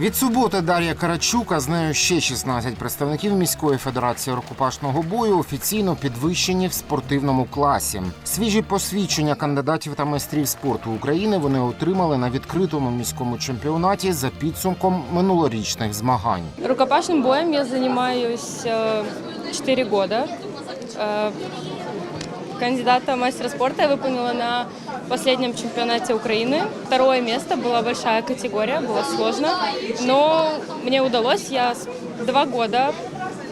Від суботи Дар'я Карачука з нею ще 16 представників міської федерації рукопашного бою офіційно підвищені в спортивному класі. Свіжі посвідчення кандидатів та майстрів спорту України вони отримали на відкритому міському чемпіонаті за підсумком минулорічних змагань. Рукопашным боем я занимаюсь э, 4 года Э, Кандидата в мастера спорта я выполнила на последнем чемпионате Украины. Второе место была большая категория, было сложно, но мне удалось. Я с- два года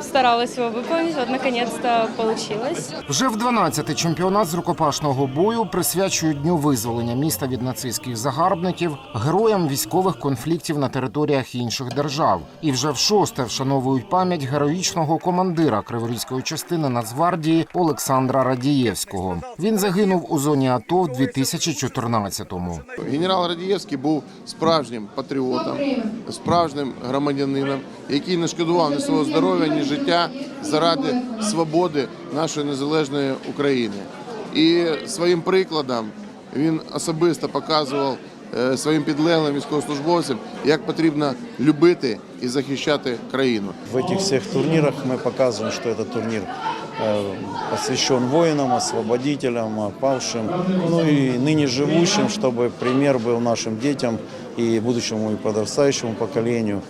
старалась его выполнить, вот наконец-то получилось. Вже в 12-й чемпіонат з рукопашного бою присвячують дню визволення міста від нацистських загарбників, героям військових конфліктів на територіях інших держав. І вже в шосте вшановують пам'ять героїчного командира Криворізької частини Нацгвардії Олександра Радієвського. Він загинув у зоні АТО в 2014-му. Генерал Радієвський був справжнім патріотом, справжнім громадянином, який не шкодував ні свого здоров'я, ні життя заради свободи нашої незалежної України. І своїм прикладом він особисто показував е, своїм підлеглим військовослужбовцям, як потрібно любити і захищати країну. В этих всех турнирах мы показываем, что этот турнир э, посвящен воинам, освободителям, э, павшим, ну и ныне живущим, чтобы пример был нашим детям и будущему и подрастающему поколению,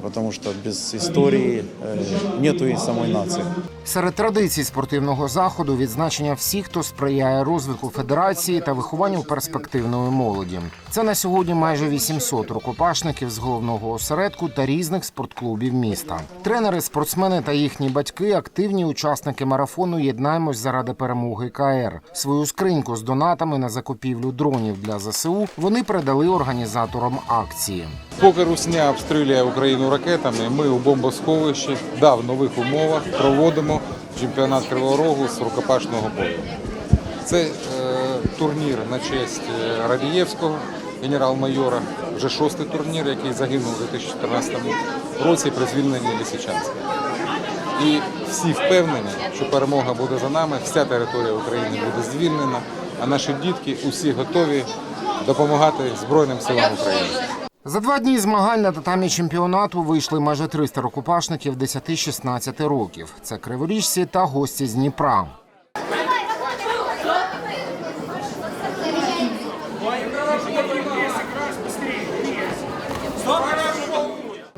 потому что без истории э, нету и самой нации. Серед традицій спортивного заходу відзначення всіх, хто сприяє розвитку федерації та вихованню перспективної молоді. Це на сьогодні майже 800 рукопашників з головного осередку та різних спортклубів міста. Тренери, спортсмени та їхні батьки активні учасники марафону Єднаємось заради перемоги КР. Свою скриньку з донатами на закупівлю дронів для ЗСУ вони передали організаторам акції. Поки Русня обстрілює Україну ракетами, ми у бомбосховищі да, в нових умовах проводимо чемпіонат Кривого Рогу з рукопашного бою. Це е, турнір на честь е, Радієвського, генерал-майора, вже шостий турнір, який загинув у 2014 році при звільненні Лисичанська. І всі впевнені, що перемога буде за нами, вся територія України буде звільнена, а наші дітки усі готові допомагати Збройним силам України. За два дні змагань на татамі чемпіонату вийшли майже 300 рукопашників 10-16 років. Це криворіжці та гості з Дніпра.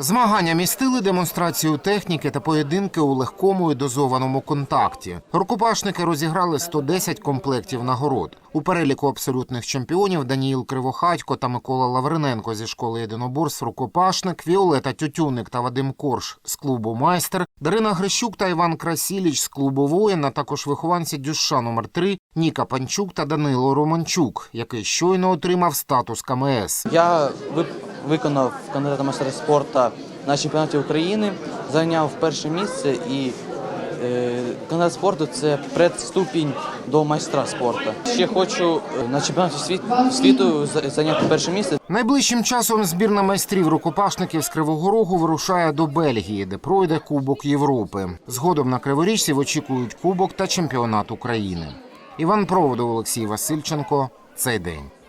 Змагання містили демонстрацію техніки та поєдинки у легкому і дозованому контакті. Рукопашники розіграли 110 комплектів нагород. У переліку абсолютних чемпіонів Даніїл Кривохатько та Микола Лавриненко зі школи єдиноборств рукопашник, Віолета Тютюник та Вадим Корж з клубу Майстер, Дарина Грищук та Іван Красіліч з клубу Воїн, а також вихованці Дюша номер 3 Ніка Панчук та Данило Романчук, який щойно отримав статус КМС. Я виконав кандидата в майстра спорту на чемпіонаті України, зайняв перше місце і е, кандидат спорту це предступінь до майстра спорту. Ще хочу е, на чемпіонаті світ, світу зайняти перше місце. Найближчим часом збірна майстрів рукопашників з Кривого Рогу вирушає до Бельгії, де пройде Кубок Європи. Згодом на Криворіжців очікують Кубок та чемпіонат України. Іван Проводов, Олексій Васильченко. Цей день.